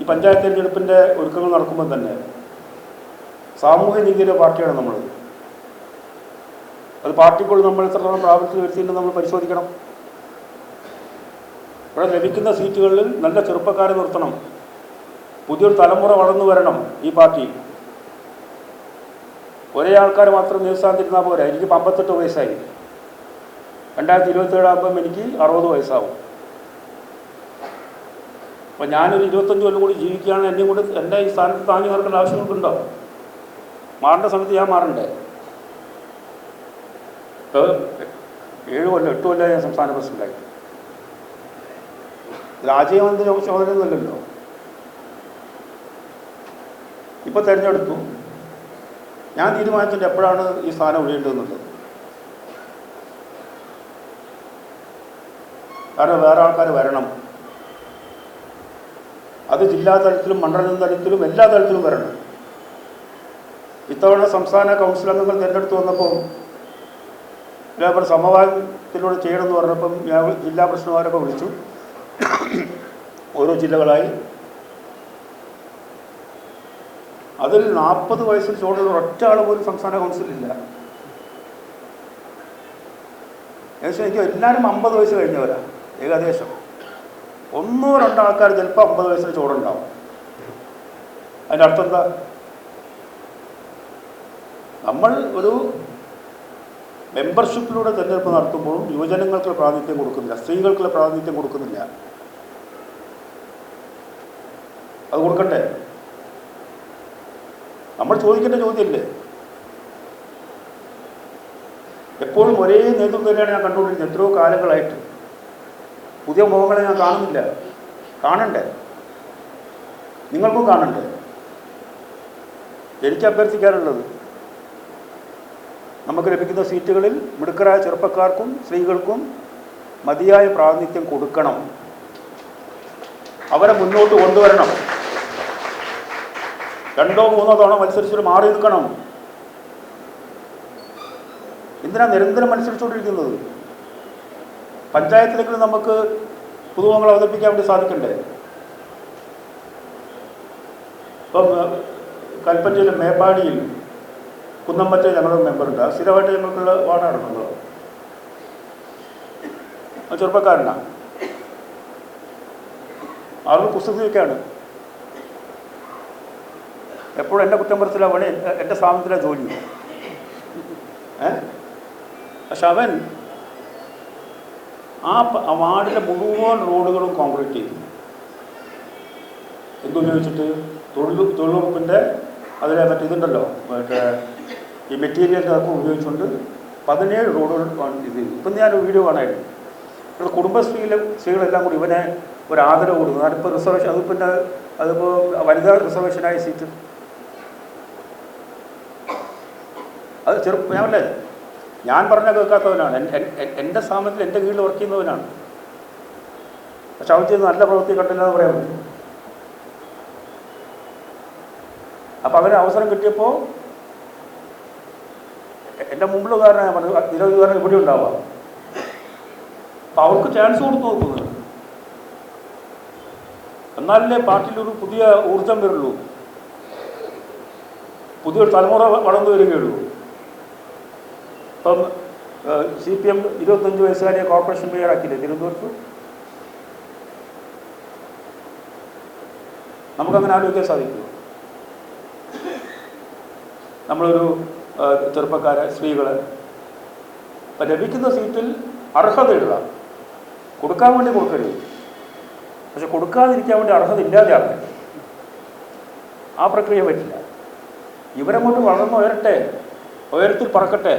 ഈ പഞ്ചായത്ത് തിരഞ്ഞെടുപ്പിന്റെ ഒരുക്കങ്ങൾ നടക്കുമ്പോൾ തന്നെ സാമൂഹ്യ നീതിയുടെ പാർട്ടിയാണ് നമ്മൾ അത് പാർട്ടിക്കുള്ളിൽ നമ്മൾ എത്രത്തോളം പ്രാബല്യത്തിൽ വരുത്തിയിട്ട് നമ്മൾ പരിശോധിക്കണം. ഇവിടെ ലഭിക്കുന്ന സീറ്റുകളിൽ നല്ല ചെറുപ്പക്കാരെ നിർത്തണം. പുതിയൊരു തലമുറ വളർന്നു വരണം ഈ പാർട്ടി. ഒരേ ആൾക്കാർ മാത്രം നിരുത്സാഹത്തിരുന്നാൽ പോരാ? എനിക്ക് അമ്പത്തെട്ട് വയസ്സായി. രണ്ടായിരത്തി ഇരുപത്തേഴാകുമ്പം എനിക്ക് അറുപത് വയസ്സാവും. അപ്പം ഞാനൊരു ഇരുപത്തഞ്ച് കൊല്ലം കൂടി ജീവിക്കുകയാണ്. എന്നെയും കൂടി എന്റെ ഈ സ്ഥാനത്ത് താങ്ങി നിർക്കേണ്ട ആവശ്യങ്ങൾക്കുണ്ടോ? മാറേണ്ട സമയത്ത് ഞാൻ മാറണ്ടേ? ഏഴ് കൊല്ലം എട്ട് കൊല്ലം ഞാൻ സംസ്ഥാന പ്രസിഡന്റായി രാജീവന്റെ ചോദനയൊന്നുമല്ലല്ലോ ഇപ്പോൾ തിരഞ്ഞെടുത്തു. ഞാൻ തീരുമാനിച്ചിട്ട് എപ്പോഴാണ് ഈ സ്ഥാനം ഒഴിയേണ്ടതെന്നുള്ളത്. കാരണം വേറെ ആൾക്കാർ വരണം. അത് ജില്ലാ തലത്തിലും മണ്ഡലം തലത്തിലും എല്ലാ തലത്തിലും വരണം. ഇത്തവണ സംസ്ഥാന കൗൺസിൽ അംഗങ്ങൾ തിരഞ്ഞെടുത്ത് വന്നപ്പോൾ ലേബർ സമവായത്തിലൂടെ ചെയ്യണമെന്ന് പറഞ്ഞപ്പം ഞാൻ ജില്ലാ പ്രശ്നമാരൊക്കെ വിളിച്ചു. ഓരോ ജില്ലകളായി. അതിൽ നാൽപ്പത് വയസ്സിൽ ചോടുന്ന ഒറ്റ ആൾ പോലും സംസ്ഥാന കൗൺസിലില്ല ഏകദേശം എനിക്ക് എല്ലാവരും അമ്പത് വയസ്സ് കഴിഞ്ഞവരാ ഏകദേശം. ഒന്നോ രണ്ടോ ആൾക്കാർ ചിലപ്പോൾ അമ്പത് വയസ്സിന് ചോടുണ്ടാവും അതിന്റെ അർത്ഥം എന്താ? നമ്മൾ ഒരു മെമ്പർഷിപ്പിലൂടെ തെരഞ്ഞെടുപ്പ് നടത്തുമ്പോഴും യുവജനങ്ങൾക്ക് പ്രാതിനിധ്യം കൊടുക്കുന്നില്ല. സ്ത്രീകൾക്കുള്ള പ്രാതിനിധ്യം കൊടുക്കുന്നില്ല. അത് കൊടുക്കട്ടെ. നമ്മൾ ചോദിക്കേണ്ട ചോദ്യമല്ലേ എപ്പോഴും ഒരേ നേതൃത്വം തന്നെയാണ് ഞാൻ കണ്ടുകൊണ്ടിരിക്കുന്നത്. എത്രയോ കാലങ്ങളായിട്ട്. പുതിയ മുഖങ്ങളെ ഞാൻ കാണുന്നില്ല. കാണണ്ടേ? നിങ്ങൾക്കും കാണണ്ടേ? എനിക്ക് അഭ്യർത്ഥിക്കാനുള്ളത് നമുക്ക് ലഭിക്കുന്ന സീറ്റുകളിൽ മിടുക്കരായ ചെറുപ്പക്കാർക്കും സ്ത്രീകൾക്കും മതിയായ പ്രാതിനിധ്യം കൊടുക്കണം. അവരെ മുന്നോട്ട് കൊണ്ടുവരണം. രണ്ടോ മൂന്നോ തവണ മത്സരിച്ചിട്ട് മാറി നിൽക്കണം. എന്തിനാ നിരന്തരം മത്സരിച്ചുകൊണ്ടിരിക്കുന്നത്? പഞ്ചായത്തിലെങ്കിലും നമുക്ക് പുതുമുഖങ്ങൾ അവതരിപ്പിക്കാൻ വേണ്ടി സാധിക്കണ്ടേ? ഇപ്പം കൽപ്പറ്റയിലെ മേപ്പാടിയിൽ കുന്നമ്പറ്റ ഞങ്ങളുടെ മെമ്പറുണ്ട്. സ്ഥിരമായിട്ട് ഞങ്ങൾക്കുള്ള വാർഡാണ് നമ്മൾ ചെറുപ്പക്കാരനാണ് ആളുകൾ കുസൃതിയൊക്കെയാണ്. എപ്പോഴും എന്റെ കുറ്റം പറച്ചില്ല പണി എന്റെ സ്ഥാപനത്തിലെ ജോലി. ഏ? പക്ഷെ അവൻ ആ വാർഡിലെ മുഴുവൻ റോഡുകളും കോൺക്രീറ്റ് ചെയ്തു. എന്തുപയോഗിച്ചിട്ട്? തൊഴിൽ തൊഴിലുറപ്പിന്റെ അതിലെ മറ്റേ ഇതുണ്ടല്ലോ മറ്റേ ഈ മെറ്റീരിയൽ അതൊക്കെ ഉപയോഗിച്ചുകൊണ്ട് പതിനേഴ് റോഡുകൾ ഇത്. ഇപ്പം ഞാൻ വീഡിയോ കാണായിരുന്നു. ഇവിടെ കുടുംബശ്രീയിലെ സ്ത്രീകളെല്ലാം കൂടി ഇവനെ ഒരു ആദരവ് കൊടുക്കുന്നു അതിപ്പോൾ റിസർവേഷൻ അത് പിന്നെ അതിപ്പോൾ വനിതാ റിസർവേഷനായ സീറ്റ് അത് ചെറുപ്പം ഞാൻ ഞാൻ പറഞ്ഞ കേൾക്കാത്തവനാണ്. എൻ- എൻ- എൻ- എന്റെ സ്ഥാപനത്തിൽ എന്റെ കീഴിൽ വർക്ക് ചെയ്യുന്നവനാണ്. പക്ഷെ അവൻ നല്ല പ്രവൃത്തി കണ്ടില്ല എന്ന് പറയാൻ പറ്റും. അപ്പം അവന് അവസരം കിട്ടിയപ്പോൾ എന്റെ മുമ്പിൽ ഉദാഹരണം ഞാൻ പറഞ്ഞു നിരവധി ഉദാഹരണം ഇവിടെ ഉണ്ടാവാം അപ്പം അവർക്ക് ചാൻസ് കൊടുത്തു നോക്കുന്നത് എന്നാലല്ലേ പാർട്ടിയിലൊരു പുതിയ ഊർജം വരുള്ളൂ. പുതിയൊരു തലമുറ വളർന്നു വരികയുള്ളൂ. ഇപ്പം സി പി എം ഇരുപത്തഞ്ച് വയസ്സുകാരിയെ കോർപ്പറേഷൻ മേയറാക്കിയില്ലേ തിരുവനന്തപുരത്ത്? നമുക്കങ്ങനെ ആലോചിക്കാൻ സാധിക്കുമോ? നമ്മളൊരു ചെറുപ്പക്കാരെ സ്ത്രീകളെ അപ്പം ലഭിക്കുന്ന സീറ്റിൽ അർഹതയുള്ള കൊടുക്കാൻ വേണ്ടി കൊടുക്കരുത്. പക്ഷെ കൊടുക്കാതിരിക്കാൻ വേണ്ടി അർഹത ഇല്ലാതെ ആ പ്രക്രിയ പറ്റില്ല. ഇവരങ്ങോട്ട് വളർന്നു ഉയരട്ടെ. ഉയരത്തിൽ പറക്കട്ടെ.